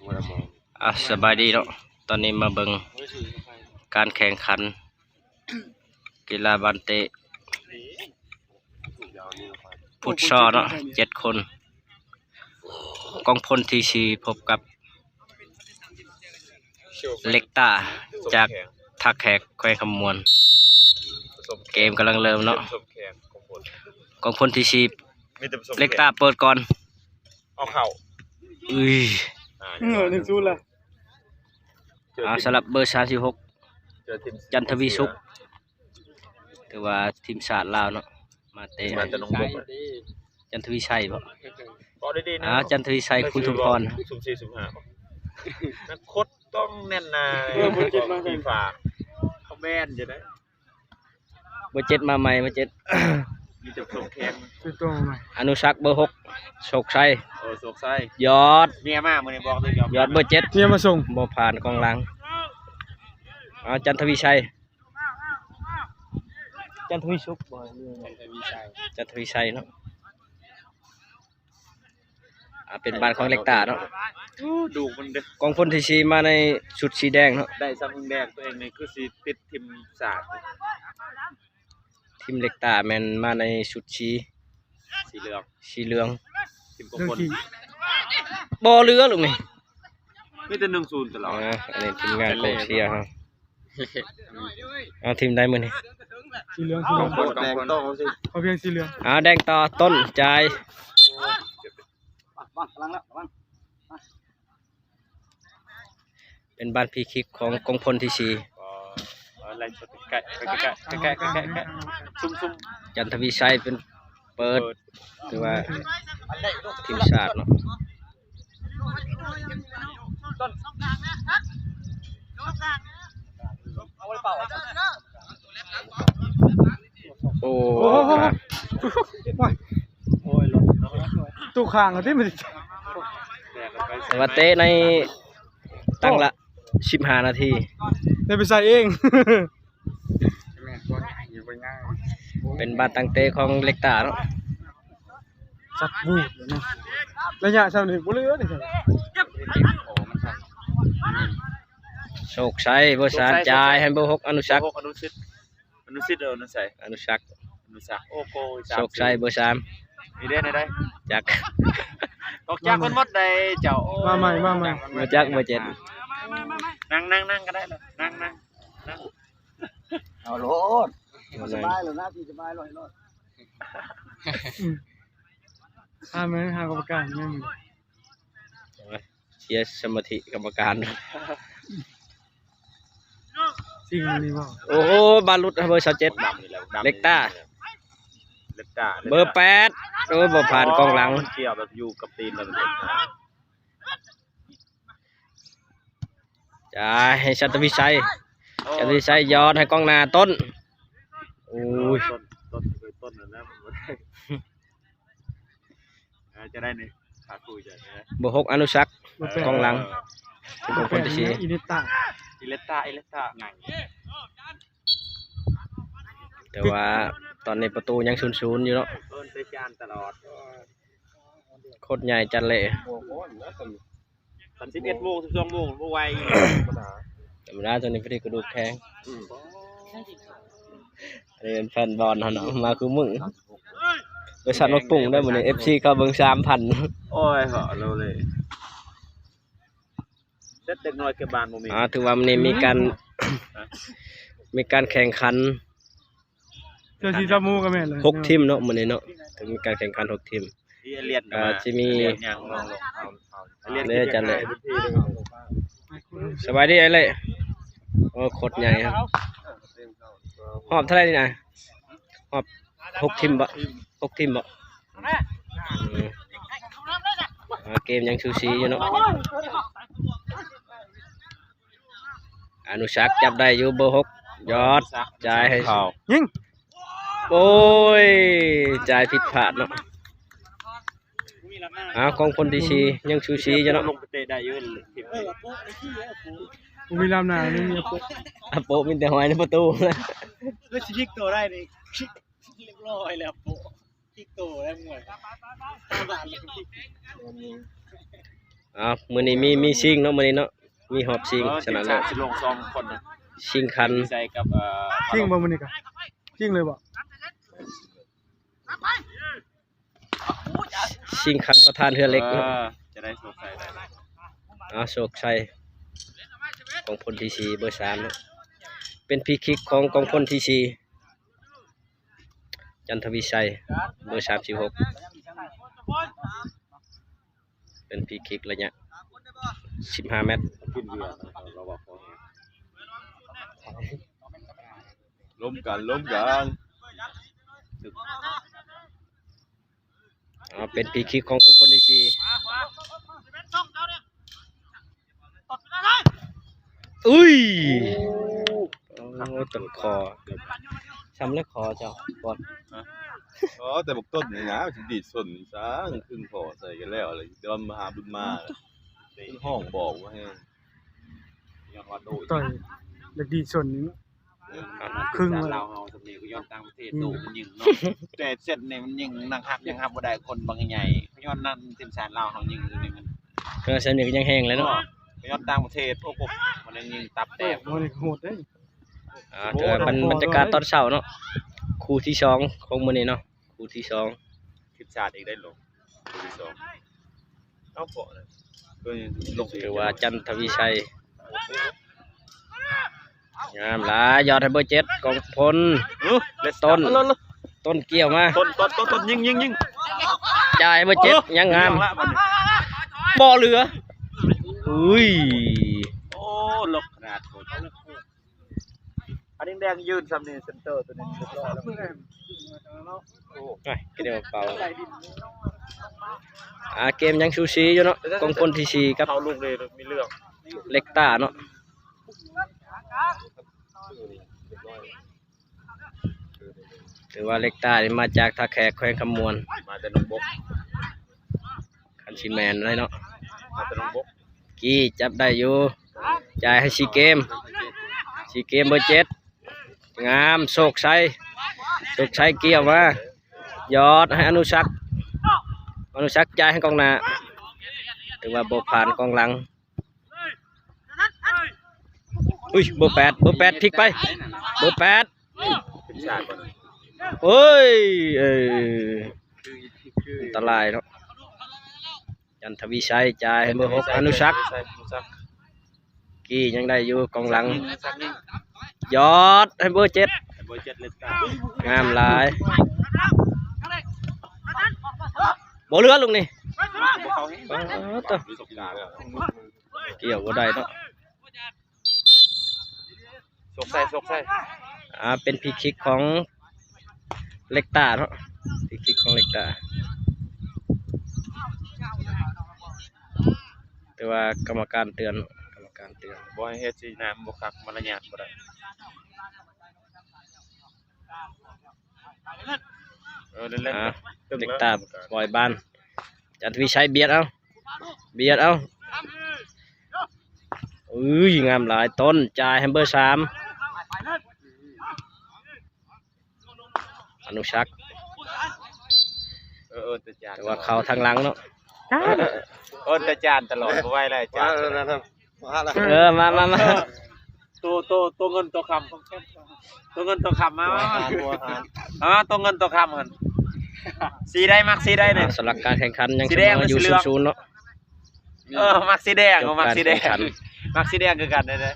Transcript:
หัวละมองอะสบายดีเนาะตอนนี้มาเบิ่งการแข่งขัน กีฬาบันเตะถูกยาวนี่ไปฟุตซอลเนาะเจ็ดคน กองพลทีชีพบกับเล็กตาจากทักแขกแควงคำมวลเกมกำลังเริ่มเนาะผสมแขกของคนกองพลทีชีมีแต่ผสมเล็กตาเปิดก่อน เอาเข่าอุ้ย เออหนึ่งศูนย์ละอ่าสำหรับเบอร์สามสิบหกเจอทีมจันทวีสุขถือว่าทีมชาติลาวเนาะมาเตะมาจะน้องบกจันทวีชัยบ่ก็ได้ดีนะอ่าจันทวีชัยคุณทุมพรสุ่มสี่สุ่มห้านักคดต้องแน่นนาฟีฝาเขาแม่นจะได้เบอร์เจ็ดมาใหม่เบอร์เจ็ด มีแต่ผสมแขกคือตัวใหม่อนุสักษ์เบอร์หกโชคชัยโอ้โศกไส้ยอด เมียมากมือนี้บอกเลยยอมยอดเบอร์เจ็ดเนี่ยมาส่งบ่ผ่านกองหลังเอาจันทวีชัย จันทวีสุขบ่จันทวีชัยเนาะอ่าเป็นบ้านของเล็กตาเนาะดูมันเด้อกองพลที่ชีมาในชุดสีแดงเนาะได้ซ้ำแดงตัวเองนี่คือสีติดทีมศาส ตร์ทีมเล็กตาแม่นมาในชุดสีสีเหลืองสีเหลืองทีมกเรื่องคนที่บ่เรือลูกนี่มีแต่หนึ่งศูนย์ตลอดอ่าอันนี้ทีมงานกองเชียร์ฮะเอาทีมใดมื้อนี้สีเหลืองสีเหลืองแดงต้องสิเขาเพียงสีเหลืองเอาแดงต่อต้นจ่ายเป็นบ้านพีคิกของกองพลที่ชี อะไรสดใกล้ใกล้ใกล้ใกล้ใกล้ใกล้ใกล้ซุ่มซุ่มจันทวีชัยเป็นเปิดถือว่าทีมชาติเนาะโอ้ครับว้ายโอ้ยลงเนาะตู้ข้างเขาที่มันแดงกันไปแต่ว่าเตะในตั้งละ สิบห้านาทีได้ไปใส่เอง เป็นบ้านตั้งเตะของเล็กตาเนาะสัตว์บูดเลยนะระยะเท่านี้บ่เหลือนี่ครับโชคชัยเบอร์สามจ่ายให้เบอร์หกอนุสักษ์อนุสิตอนุสิตเอออนุสัยอนุสักษ์อนุสักโอ้โหโชคชัยเบอร์สามมีได้ไหนได้จากตกจากคนหมดได้เจ้ามาใหม่มาใหม่มาจากเบอร์เจ็ดนั่งนั่งนั่งก็ได้เลยนั่งนั่งนั่งเอาโลดสบายเลยนะพี่สบายเลยโลดห้ามไหมห้ามกรรมการไม่มีเชียร์สมาธิกรรมการสิ่งนี้บ่โอ้โหบาลุดเบอร์สเจ็ดดำนี่แหละเล็กต้าเล็กต้าเบอร์แปดโอ้ยบ่ผ่านกองหลังมันเกี่ยวแบบอยู่กับตีนแล้วมันเด็กนะจ่าย ให้ชัตวิชัยชัตวิชัยยอดให้กองหน้าต้นโอ้ย ต้นต้นคือต้นนั่นนะมันบ่ได้เออจะได้นี่ขาคุยจะนะ เบอร์หกอนุสักษ์ บ่แปล กองหลังเป็นกองพลที่ชี อินิต้า อิเลตต้าอิเลตต้าไง แต่ว่าตอนนี้ประตูยังศูนย์ศูนย์อยู่เนาะ เอิ้นไปจานตลอด โคตรใหญ่จันเละ สันสิบเอ็ดโมงสิบสองโมงบ่ไหวธรรมดาตัวนี้พอดีกระดูกแข็งอันนี้เป็นแฟนบอลเขาเนาะมาคือมึงบริษัทนกปุ่งได้หมดเลยเอฟซีเขาเบิ่งสามพันโอ้ยเหาะเราเลยเด็ดเด็กน้อยเก็บบานบ่มีอ่าถือว่ามันนี่มีการ มีการแข่งขันเจ้าสีจับมูกับแม่นเลยหกทีมเนาะมื้อนี้เนาะถึงมีการแข่งขันหกทีมที่เรียนอ่าจะมี เรียนอย่างลองลงเอาเรียนเนี่ยจันเลยสบายดีไอ้เลยโอ้โคตรใหญ่ครับหอบเท่าไหรนี่นะหอบหกทีมบ่หกทีมบ่อืมอ่าเกมยังชูสีอยู่เนาะอนุชักษ์จับได้อยู่เบอร์หกยอดจ่ายให้เขายิงโอ้ยจ่ายผิดพลาดเนาะ อ้าวของคนที่ชียังชูสีอยู่เนาะลงไปเตะได้เยอะเลยทีมนี้บุรีรัมย์น่ะไม่มีอะปุ๊อะโปะมีแต่หอยในประตูแล้วชิคตัวได้นี่เรียบร้อยแล้วโปชิคตัวได้หมดห้าบาทเลยอ้าวมื้อนี้มีมีซิงเนาะมื้อนี้เนาะมีหอบซิงเออชทีมนะชาเลิศติสิลงสองคนนะชิงคันใส่กับเอ่อจริงบ่มื้อนี้กะจริงเลยบ่ ชิงคันประธานเรือเล็กเอเนาะอจะได้สดใสได้อาโศกชัยของพลทีซีเบอร์สามเนาะเป็นพีคิกของกองพลทีซีจันทวิชัยเบอร์สามสิบหกเป็นพีคิกระยะสิบห้าเมตรกินเบียร์นะครับเราบอกพอล้มกันล้มกัน อ่าเป็นพีคิกของกองพลทีซีอุ้ยโอ้ต้นคอช้ำเล็กคอเจ้าบอลอ๋อแต่บอกต้นนี่นะถึงดีดส่วนซะครึ่งพอใส่กันแล้วอะไรเดินมาหาบุญมาขึ้นห้องบอกว่าให้ย้อนว่าโดยต่อยเล็กดีส่วนนี้ ครึ่งเราเฮาสำเนียงก็ย้อนต่างประเทศโดมันยิงเนาะแต่เสร็จเนี่ยมันยิงนังฮักยังฮับบ่ได้คนบางใหญ่ย้อนนั่นทีมชาติลาวเฮายิงอยู่นี่มันก็เสนิทยังแห้งเลยเนาะย้อนต่างประเทศโอ้โหมันยังยิงตับแต้มบ่นี่โหดเด้อ่าเดี๋ยวมันบรรยากาศตอนเช้าเนาะคู่ที่สองของมื้อนี้เนาะคู่ที่สองทีมชาติอีกได้ลงตัวที่สองเอาเปาะเลยก็ยังลงถือว่าจันทวิชัย งามหลายยอดให้เบอร์เจ็ดกองพลเออเลสต้นต้นเกี่ยวมาต้นต้นต้นต้นยิงยิงยิงจ่ายให้เบอร์เจ็ดยังงามละบัดนี้บ่อเหลืออุ้ยโอ้ลกขนาดโคตรอันนี้แดงยืนซ้ำนี่เซนเตอร์ตัวนี้เรียบร้อยแล้วไอ้ก็เดี๋ยวเป่าอ่าเกมยังชูซีอยู่เนาะกองพลที่สี่กับเขาลูกเลยมีเรื่องเล็กตาเนาะ ถือว่าเล็กตานี่มาจากท่าแขกแขวงคำมวนมาแต่น้องบกคันซีแมนเลยเนาะมาแต่น้องบกกี้จับได้อยู่จ่ายให้ซีเกมซีเกมเบอร์เจ็ดงามโศกชัยโศกชัยเกี่ยวมายอดให้อนุสักษ์อนุสักษ์จ่ายให้กองหน้าถือว่าโบผ่านกองหลัง อุ้ยเบอร์แปดเบอร์แปดพลิกไป เบอร์แปดทีมชาติก่อนเฮ้ยเอออันตรายเนาะจันทวิชัยจ่ายให้เบอร์หกอนุสักษ์ใช่อนุสักษ์กี้ยังได้อยู่กองหลังอนุสักษ์นี่ยอดให้เบอร์เจ็ดเบอร์เจ็ดเลสตางามหลายบ่เหลือลุงนี่เขาให้อ๋อตัวประสบการณ์เกี่ยวบ่ได้เนาะส กใส่สกใส่อ่าเป็นพีคิกของเล็กตาเนาะพีคิกของเล็กตาแต่ว่ากรรมการเตือนเนาะกรรมการเตือนบ่ให้เฮ็ดสิน้ำบ่คักมารยาทบ่ได้เออเล่นอ่าๆตึงเล็กแล้วตาบอยบ้านจันทวิชัยเบียดเอาเบียดเอาอุ้ยงามหลายต้นจ่ายให้เบอร์สาม อนุชักแต่ว่าเขาทางหลังเนาะเออแต่จานตลอดบ่ไหวเลยจานเออมามามาตัวตัวตัวเงินตัวคำตัวเงินตัวคำมามามาอ่าตัวเงินตัวคำกันสีได้มักสีได้เนี่ยสำหรับการแข่งขันยังสีแดงอยู่ศูนย์ศูนย์เนาะเออมักสีแดงมักสีแดงมักสีแดงคือกันได้เลย